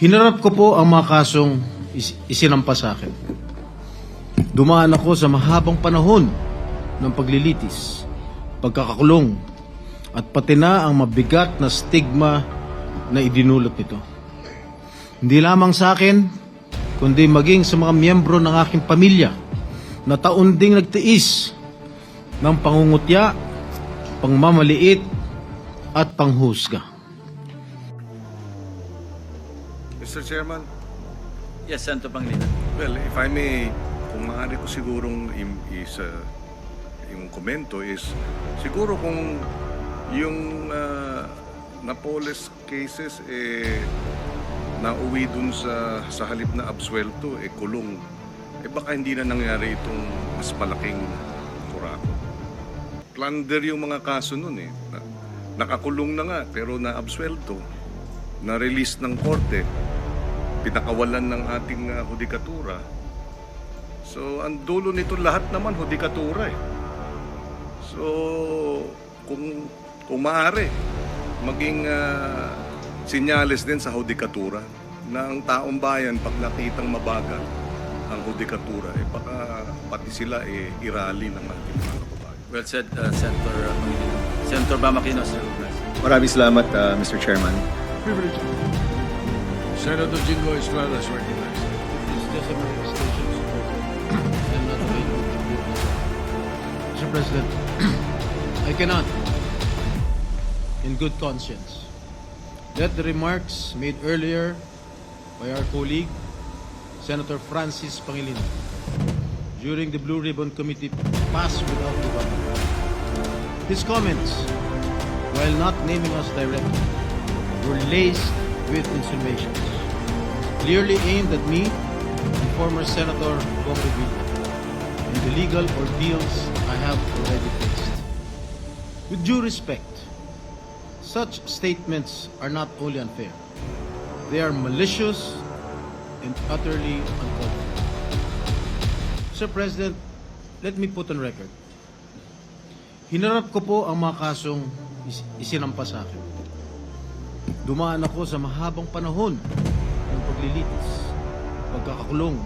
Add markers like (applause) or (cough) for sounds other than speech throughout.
Hinarap ko po ang mga kasong is- isinampa sa akin. Dumaan ako sa mahabang panahon ng paglilitis, pagkakakulong, at pati na ang mabigat na stigma na idinulot nito. Hindi lamang sa akin, kundi maging sa mga miyembro ng aking pamilya na taon ding nagtiis ng pangungutya, pangmamaliit, at panghusga. Mr. Chairman, Yes, Senator Pangilinan. well, if I may, kung maaari ko sigurong is, uh, yung komento is, siguro kung yung uh, Napoles cases, eh, nauwi dun sa, sa halip na absuelto, eh, kulong. Eh, baka hindi na nangyari itong mas malaking kurako. Plunder yung mga kaso nun eh. Na, nakakulong na nga, pero na-absuelto. Na-release ng korte pinakawalan ng ating uh, hudikatura. So, ang dulo nito lahat naman hudikatura eh. So, kung, kung maaari, maging uh, sinyales din sa hudikatura na ang taong bayan pag nakitang mabagal ang hudikatura, eh baka pati sila eh irali ng ating mga kababayan. Well said, uh, Senator Pangilinan. Senator Bamakinos, recognized. Maraming salamat, uh, Mr. Chairman. Privilege. Senator Jingo Estrada is recognized. Mr. President. (clears throat) I cannot, in good conscience, let the remarks made earlier by our colleague, Senator Francis Pangilinan, during the Blue Ribbon Committee pass without rebuttal. His comments, while not naming us directly, were laced with insinuations, clearly aimed at me and former Senator Bong Revilla and the legal ordeals I have already faced. With due respect, such statements are not only unfair, they are malicious and utterly uncalled. Sir President, let me put on record. Hinarap ko po ang mga kasong is- isinampa sa akin. Dumaan ako sa mahabang panahon ng paglilitis, pagkakakulong,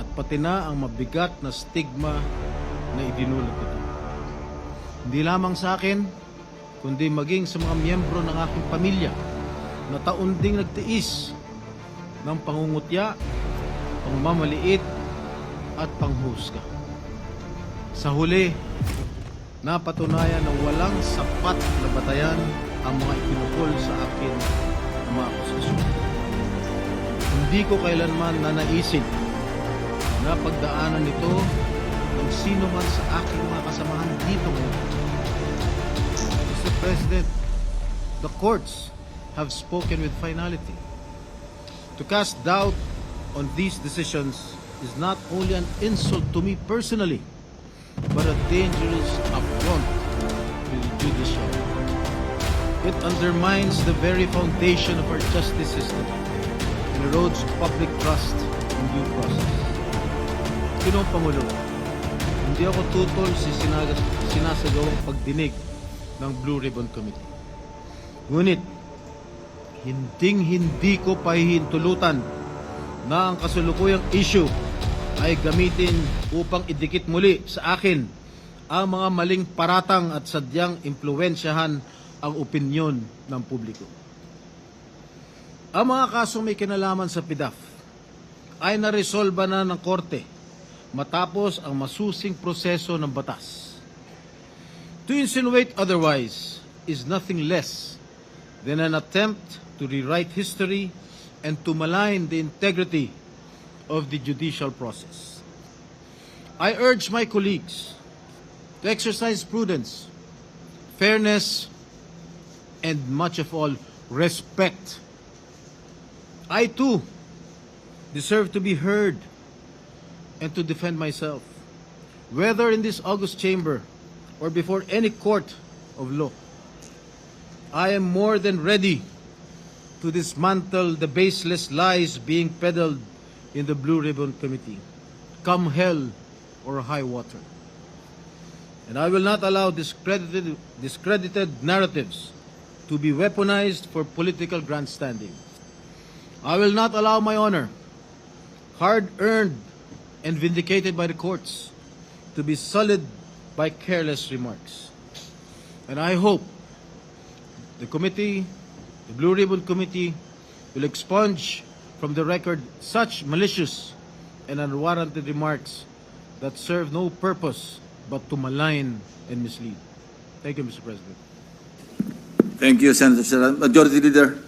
at pati na ang mabigat na stigma na idinulot nito. Hindi lamang sa akin, kundi maging sa mga miyembro ng aking pamilya na taon ding nagtiis ng pangungutya, pangmamaliit, at panghusga. Sa huli, napatunayan na walang sapat na batayan ang mga itinukol sa akin ng mga akusasyon. Hindi ko kailanman nanaisin na pagdaanan nito ng sino man sa aking mga kasamahan dito ngayon. Mr. President, the courts have spoken with finality. To cast doubt on these decisions is not only an insult to me personally, but a dangerous affront to the judiciary. It undermines the very foundation of our justice system and erodes public trust in due process. Pinong Pangulo, hindi ako tutol sa sinagat, sinasagawang pagdinig ng Blue Ribbon Committee. Ngunit, hinding-hindi ko pahihintulutan na ang kasulukuyang issue ay gamitin upang idikit muli sa akin ang mga maling paratang at sadyang impluensyahan ang opinyon ng publiko. Ang mga kasong may kinalaman sa PIDAF ay naresolba na ng korte matapos ang masusing proseso ng batas. To insinuate otherwise is nothing less than an attempt to rewrite history and to malign the integrity of the judicial process. I urge my colleagues to exercise prudence, fairness, and much of all, respect. I too deserve to be heard and to defend myself, whether in this august chamber or before any court of law. I am more than ready to dismantle the baseless lies being peddled in the Blue Ribbon Committee, come hell or high water. And I will not allow discredited, discredited narratives to be weaponized for political grandstanding. I will not allow my honor, hard earned and vindicated by the courts, to be sullied by careless remarks. And I hope the committee, the Blue Ribbon Committee, will expunge from the record such malicious and unwarranted remarks that serve no purpose but to malign and mislead. Thank you, Mr. President. Thank you, Senator Sala. Majority Leader.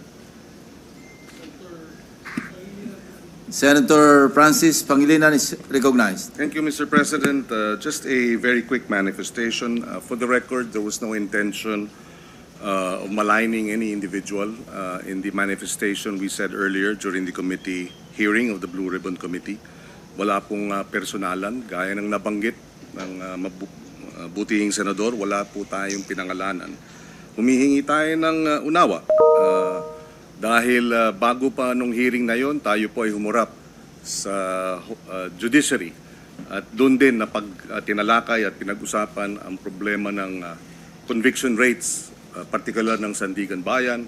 Senator Francis Pangilinan is recognized. Thank you, Mr. President. Uh, Just a very quick manifestation. Uh, For the record, there was no intention uh, of maligning any individual. Uh, In the manifestation we said earlier during the committee hearing of the Blue Ribbon Committee, wala pong uh, personalan, gaya ng nabanggit ng uh, mabu- uh, senador, wala po tayong pinangalanan. Humihingi tayo ng uh, unawa. Uh, dahil uh, bago pa nung hearing na yon, tayo po ay humurap sa uh, judiciary. At doon din na pag uh, tinalakay at pinag-usapan ang problema ng uh, conviction rates, uh, particular ng Sandigan Bayan.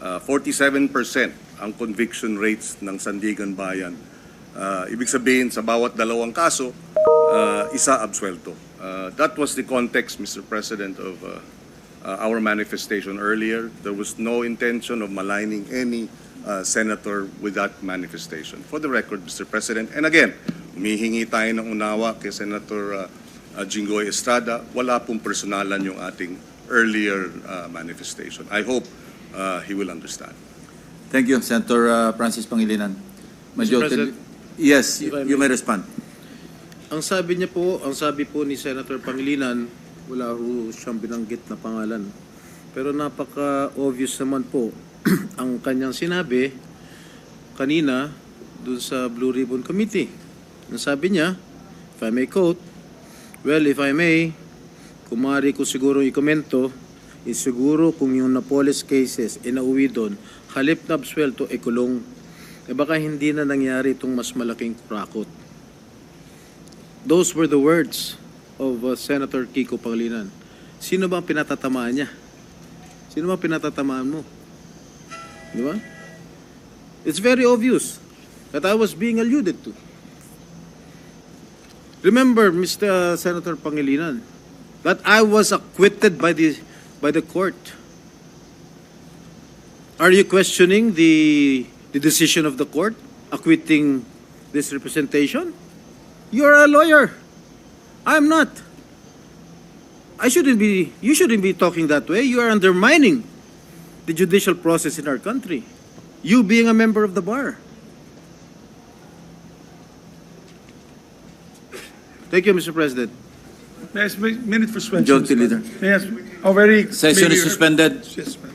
Uh, 47% ang conviction rates ng Sandigan Bayan. Uh, ibig sabihin, sa bawat dalawang kaso, uh, isa absuelto. Uh, that was the context, Mr. President, of uh, uh, our manifestation earlier. There was no intention of maligning any uh, senator with that manifestation. For the record, Mr. President, and again, humihingi tayo ng unawa kay Senator uh, uh, Jinggoy Estrada. Wala pong personalan yung ating earlier uh, manifestation. I hope uh, he will understand. Thank you, Senator uh, Francis Pangilinan. President, Yes, if I you, you may- may respond. Ang sabi niya po, ang sabi po ni Senator Pangilinan, wala ho siyang binanggit na pangalan. Pero napaka-obvious naman po (clears throat) ang kanyang sinabi kanina dun sa Blue Ribbon Committee. Ang sabi niya, if I may quote, Well, if I may, kung maaari ko siguro ikomento, is siguro kung yung Napoles cases inauwi doon, halip na absuelto, e kulong. Eh baka hindi na nangyari itong mas malaking kurakot. Those were the words of uh, Senator Kiko Pangilinan. Sino ba ang pinatatamaan niya? Sino ba pinatatamaan mo? Di ba? It's very obvious that I was being alluded to. Remember, Mr. Senator Pangilinan, that I was acquitted by the by the court. Are you questioning the the decision of the court acquitting this representation? You're a lawyer. I'm not. I shouldn't be, you shouldn't be talking that way. You are undermining the judicial process in our country. You being a member of the bar. Thank you, Mr. President. May I ask, minute for suspension. Majority Leader. May I ask, oh, very. Session is suspended. Yes, ma'am.